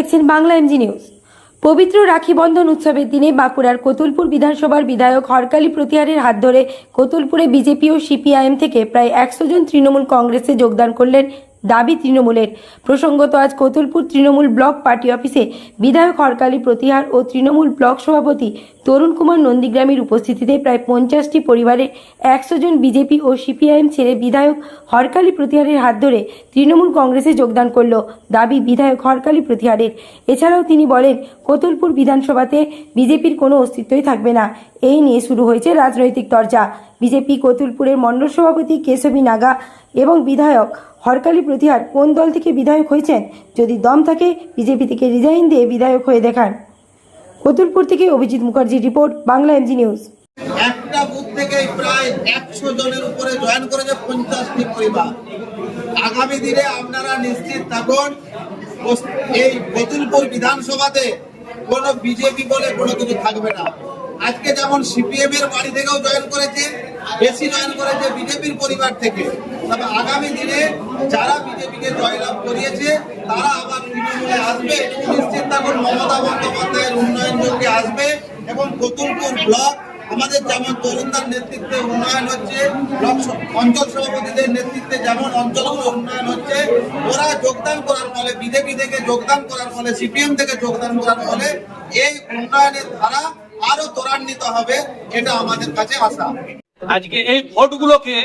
দেখছেন Bangla MG news. পবিত্র রাখি বন্ধন উৎসবের দিনে বাঁকুড়ার কতুলপুর বিধানসভার বিধায়ক হরকালি প্রতিহারের হাত ধরে কতুলপুরে বিজেপি ও সিপিআইএম থেকে প্রায় একশো জন তৃণমূল কংগ্রেসে যোগদান করলেন দাবি তৃণমূলের। প্রসঙ্গত, আজ কতুলপুর তৃণমূল ব্লক পার্টি অফিসে বিধায়ক হরকালী প্রতিহার ও তৃণমূল ব্লক সভাপতি তরুণ কুমার নন্দীগ্রামের উপস্থিতিতে প্রায় পঞ্চাশটি পরিবারের একশো জন বিজেপি ও সিপিআইএম ছেড়ে বিধায়ক হরকালী প্রতিহারের হাত ধরে তৃণমূল কংগ্রেসে যোগদান করল দাবি বিধায়ক হরকালী প্রতিহারের। এছাড়াও তিনি বলেন, কতুলপুর বিধানসভাতে বিজেপির কোনো অস্তিত্বই থাকবে না। এই নিয়ে শুরু হয়েছে রাজনৈতিক চর্চা। বিজেপি কতুলপুরের মণ্ডল সভাপতি কেশবী নাগা এবং বিধায়ক হরকালী প্রতিহার কোন দল থেকে বিধায়ক হয়েছেন? যদি দম থাকে, বিজেপি থেকে রিজাইন দিয়ে বিধায়ক হয়ে দেখান। কতুলপুর থেকে অভিজিৎ মুখার্জির রিপোর্ট, বাংলা এমজি নিউজ। একটা বুথ থেকে প্রায় একশো জনের উপরে জয়েন করেছে পঞ্চাশটি পরিবার। আগামী দিনে আপনারা নিশ্চিত থাকুন, এই বতুলপুর বিধানসভাতে কোনো বিজেপি বলে কোনো কিছু থাকবে না। আজকে যেমন সিপিএম এর বাড়ি থেকেও জয়েন করেছে, বেশি জয়েন করেছে বিজেপির পরিবার থেকে। তবে আগামী দিনে যারা বিজেপিকে জয়লাভ করিয়েছে, তারা আবার তৃণমূলে আসবে নিশ্চিত থাকুন মমতা বন্দ্যোপাধ্যায়ের উন্নয়ন যোগ্যে আসবে এবং কতুলপুর ব্লক আমাদের যেমন তরুণদার নেতৃত্বে উন্নয়ন হচ্ছে অঞ্চল সভাপতিদের নেতৃত্বে যেমন অঞ্চলগুলো উন্নয়ন হচ্ছে, ওরা যোগদান করার ফলে, বিজেপি থেকে যোগদান করার ফলে সিপিএম থেকে যোগদান করার ফলে এই উন্নয়নের ধারা আরও ত্বরান্বিত হবে, এটা আমাদের কাছে আশা। আজকে এই ভোটগুলোকে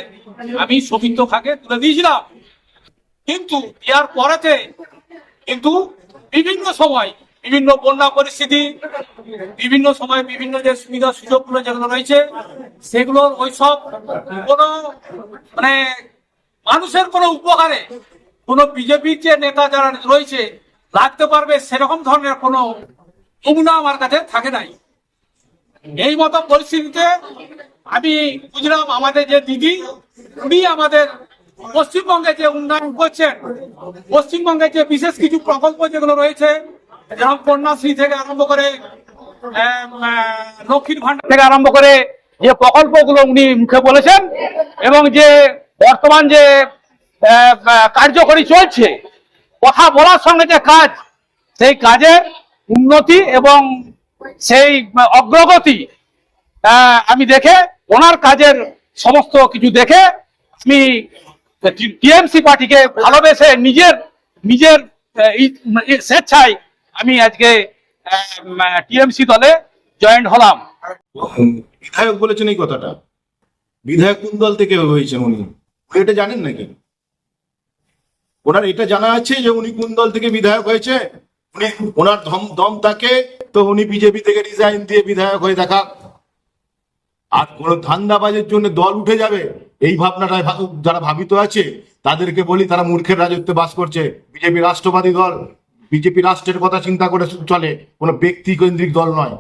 আমি সবিত্র খাকে তুলে দিয়েছিলাম। কিন্তু দেওয়ার পরেতে কিন্তু বিভিন্ন সময় বিভিন্ন বন্যা পরিস্থিতি, বিভিন্ন সময় বিভিন্ন যে সুবিধা সুযোগগুলো যেগুলো রয়েছে, সেগুলো ওইসব কোনো মানে মানুষের কোনো উপকারে কোনো বিজেপির যে নেতা যারা রয়েছে, লাগতে পারবে সেরকম ধরনের কোনো নমুনা আমার কাছে থাকে নাই। এই মতো পরিস্থিতিতে আমি বুঝলাম আমাদের যে দিদি, উনি আমাদের পশ্চিমবঙ্গে যে উন্নয়ন করছেন, পশ্চিমবঙ্গে যে বিশেষ কিছু প্রকল্প যেগুলো রয়েছে, যেমন কন্যাশ্রী থেকে আরম্ভ করে লক্ষ্মীর ভান্ডার থেকে আরম্ভ করে যে প্রকল্পগুলো উনি মুখে বলেছেন এবং যে বর্তমান যে কার্যকরী চলছে, কথা বলার সঙ্গে যে কাজ, সেই কাজের উন্নতি এবং সেই অগ্রগতি আমি দেখে, ওনার কাজের সমস্ত কিছু দেখে, আমি টিএমসি পার্টিকে ভালোবেসে নিজের নিজের ই- স্বেচ্ছায় আমি আজকে টিএমসি দলে জয়েন্ট হলাম। বিধায়ক বলেছেন এই কথাটা। বিধায়ক কোন দল থেকে হয়েছেন উনি? এটা জানেন নাকি? ওনার এটা জানা আছে যে উনি কোন দল থেকে বিধায়ক হয়েছে? উনি, ওনার দম দম থাকে তো উনি বিজেপি থেকে রিজাইন দিয়ে বিধায়ক হয়ে দেখা। আর কোন ধান্দাবাজের জন্য দল উঠে যাবে, এই ভাবনাটা যারা ভাবিত আছে, তাদেরকে বলি তারা মূর্খের রাজত্বে বাস করছে। বিজেপি রাষ্ট্রবাদী দল, বিজেপি রাষ্ট্রের কথা চিন্তা করে চলে, কোনো ব্যক্তি কেন্দ্রিক দল নয়।